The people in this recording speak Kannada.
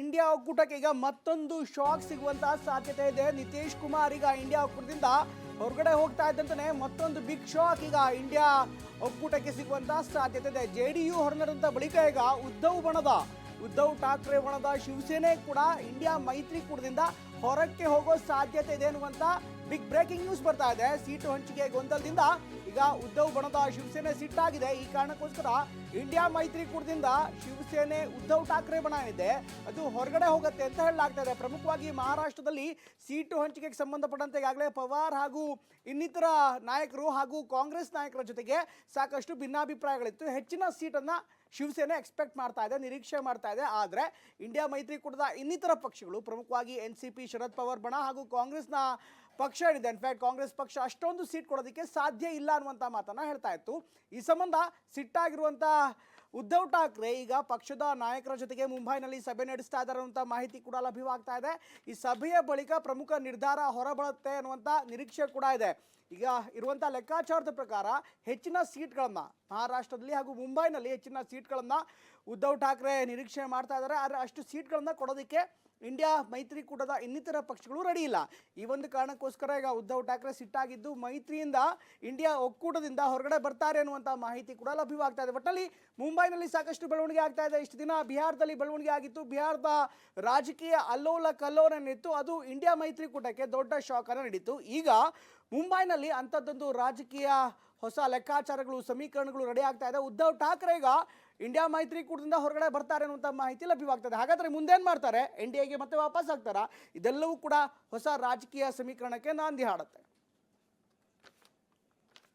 ಇಂಡಿಯಾ ಒಕ್ಕೂಟಕ್ಕೆ ಈಗ ಮತ್ತೊಂದು ಶಾಕ್ ಸಿಗುವಂತಹ ಸಾಧ್ಯತೆ ಇದೆ. ನಿತೀಶ್ ಕುಮಾರ್ ಈಗ ಇಂಡಿಯಾ ಒಕ್ಕೂಟದಿಂದ ಹೊರಗಡೆ ಹೋಗ್ತಾ ಇದ್ದಂತಾನೆ. ಮತ್ತೊಂದು ಬಿಗ್ ಶಾಕ್ ಈಗ ಇಂಡಿಯಾ ಒಕ್ಕೂಟಕ್ಕೆ ಸಿಗುವಂತಹ ಸಾಧ್ಯತೆ ಇದೆ. ಜೆ ಡಿ ಯು ಹೊರನಡೆದಂತ ಬಳಿಕ ಈಗ ಉದ್ಧವ್ ಬಣದ, ಉದ್ಧವ್ ಠಾಕ್ರೆ ಬಣದ ಶಿವಸೇನೆ ಕೂಡ ಇಂಡಿಯಾ ಮೈತ್ರಿಕೂಟದಿಂದ ಹೊರಕ್ಕೆ ಹೋಗೋ ಸಾಧ್ಯತೆ ಇದೆ ಅನ್ನುವಂತ ಬಿಗ್ ಬ್ರೇಕಿಂಗ್ ನ್ಯೂಸ್ ಬರ್ತಾ ಇದೆ. ಸೀಟು ಹಂಚಿಕೆ ಗೊಂದಲದಿಂದ ಈಗ ಉದ್ಧವ್ ಬಣದ ಶಿವಸೇನೆ ಸಿಟ್ಟಾಗಿದೆ ಈ ಕಾರಣಕ್ಕೋಸ್ಕರ ಇಂಡಿಯಾ ಮೈತ್ರಿಕೂಟದಿಂದ ಶಿವಸೇನೆ ಉದ್ಧವ್ ಠಾಕ್ರೆ ಬಣ ಏನಿದೆ ಅದು ಹೊರಗಡೆ ಹೋಗುತ್ತೆ ಅಂತ ಹೇಳಲಾಗ್ತಾ ಇದೆ ಪ್ರಮುಖವಾಗಿ ಮಹಾರಾಷ್ಟ್ರದಲ್ಲಿ ಸೀಟು ಹಂಚಿಕೆಗೆ ಸಂಬಂಧಪಟ್ಟಂತೆ ಈಗಾಗಲೇ ಪವಾರ್ ಹಾಗೂ ಇನ್ನಿತರ ನಾಯಕರು ಹಾಗೂ ಕಾಂಗ್ರೆಸ್ ನಾಯಕರ ಜೊತೆಗೆ ಸಾಕಷ್ಟು ಭಿನ್ನಾಭಿಪ್ರಾಯಗಳಿತ್ತು. ಹೆಚ್ಚಿನ ಸೀಟನ್ನು ಶಿವಸೇನೆ ಎಕ್ಸ್ಪೆಕ್ಟ್ ಮಾಡ್ತಾ ಇದೆ, ನಿರೀಕ್ಷೆ ಮಾಡ್ತಾ ಇದೆ. ಆದರೆ ಇಂಡಿಯಾ ಮೈತ್ರಿಕೂಟದ ಇನ್ನಿತರ ಪಕ್ಷಗಳು, ಪ್ರಮುಖವಾಗಿ N C P Sharad Pawar ಬಣ ಹಾಗೂ ಕಾಂಗ್ರೆಸ್ನ ಪಕ್ಷ ಹೇಳಿದೆ. ಇನ್ಫ್ಯಾಕ್ಟ್ ಕಾಂಗ್ರೆಸ್ ಪಕ್ಷ ಅಷ್ಟೊಂದು ಸೀಟ್ ಕೊಡೋದಕ್ಕೆ ಸಾಧ್ಯ ಇಲ್ಲ ಅನ್ನುವಂಥ ಮಾತನ್ನ ಹೇಳ್ತಾ ಇತ್ತು. ಈ ಸಂಬಂಧ ಸಿಟ್ಟಾಗಿರುವಂಥ ಉದ್ಧವ್ ಠಾಕ್ರೆ ಈಗ ಪಕ್ಷದ ನಾಯಕರ ಜೊತೆಗೆ ಮುಂಬೈನಲ್ಲಿ ಸಭೆ ನಡೆಸ್ತಾ ಇದ್ದಾರೆ ಅನ್ನುವಂಥ ಮಾಹಿತಿ ಕೂಡ ಲಭ್ಯವಾಗ್ತಾ ಇದೆ. ಈ ಸಭೆಯ ಬಳಿಕ ಪ್ರಮುಖ ನಿರ್ಧಾರ ಹೊರಬರುತ್ತೆ ಅನ್ನುವಂಥ ನಿರೀಕ್ಷೆ ಕೂಡ ಇದೆ. ಈಗ ಇರುವಂಥ ಲೆಕ್ಕಾಚಾರದ ಪ್ರಕಾರ ಹೆಚ್ಚಿನ ಸೀಟ್ಗಳನ್ನು ಮಹಾರಾಷ್ಟ್ರದಲ್ಲಿ ಹಾಗೂ ಮುಂಬೈನಲ್ಲಿ ಹೆಚ್ಚಿನ ಸೀಟ್ಗಳನ್ನು ಉದ್ಧವ್ ಠಾಕ್ರೆ ನಿರೀಕ್ಷೆ ಮಾಡ್ತಾ ಇದ್ದಾರೆ. ಆದರೆ ಅಷ್ಟು ಸೀಟ್ಗಳನ್ನು ಕೊಡೋದಕ್ಕೆ ಇಂಡಿಯಾ ಮೈತ್ರಿಕೂಟದ ಇನ್ನಿತರ ಪಕ್ಷಗಳು ರೆಡಿ ಇಲ್ಲ. ಈ ಒಂದು ಕಾರಣಕ್ಕೋಸ್ಕರ ಈಗ ಉದ್ಧವ್ ಠಾಕ್ರೆ ಸಿಟ್ಟಾಗಿದ್ದು ಮೈತ್ರಿಯಿಂದ ಇಂಡಿಯಾ ಒಕ್ಕೂಟದಿಂದ ಹೊರಗಡೆ ಬರ್ತಾರೆ ಅನ್ನುವಂಥ ಮಾಹಿತಿ ಕೂಡ ಲಭ್ಯವಾಗ್ತಾ ಇದೆ. ಒಟ್ಟಲ್ಲಿ ಮುಂಬೈನಲ್ಲಿ ಸಾಕಷ್ಟು ಬೆಳವಣಿಗೆ ಆಗ್ತಾ ಇದೆ. ಇಷ್ಟು ದಿನ ಬಿಹಾರದಲ್ಲಿ ಬೆಳವಣಿಗೆ ಆಗಿತ್ತು. ಬಿಹಾರದ ರಾಜಕೀಯ ಅಲ್ಲೋಲ ಕಲ್ಲೋಲನಿತ್ತು ಅದು ಇಂಡಿಯಾ ಮೈತ್ರಿಕೂಟಕ್ಕೆ ದೊಡ್ಡ ಶಾಕನ್ನು ನೀಡಿತ್ತು ಈಗ ಮುಂಬೈನಲ್ಲಿ ಅಂಥದ್ದೊಂದು ರಾಜಕೀಯ ಹೊಸ ಲೆಕ್ಕಾಚಾರಗಳು, ಸಮೀಕರಣಗಳು ರೆಡಿ ಆಗ್ತಾ ಇದೆ. ಉದ್ಧವ್ ಠಾಕ್ರೆ ಈಗ ಇಂಡಿಯಾ ಮೈತ್ರಿಕೂಟದಿಂದ ಹೊರಗಡೆ ಬರ್ತಾರೆ ಅನ್ನುವಂಥ ಮಾಹಿತಿ ಲಭ್ಯವಾಗ್ತದೆ. ಹಾಗಾದ್ರೆ ಮುಂದೇನು ಮಾಡ್ತಾರೆ? ಎನ್ ಡಿ ಎಗೆ ಮತ್ತೆ ವಾಪಸ್ ಆಗ್ತಾರಾ? ಇದೆಲ್ಲವೂ ಕೂಡ ಹೊಸ ರಾಜಕೀಯ ಸಮೀಕರಣಕ್ಕೆ ನಾಂದಿ ಹಾಡುತ್ತೆ.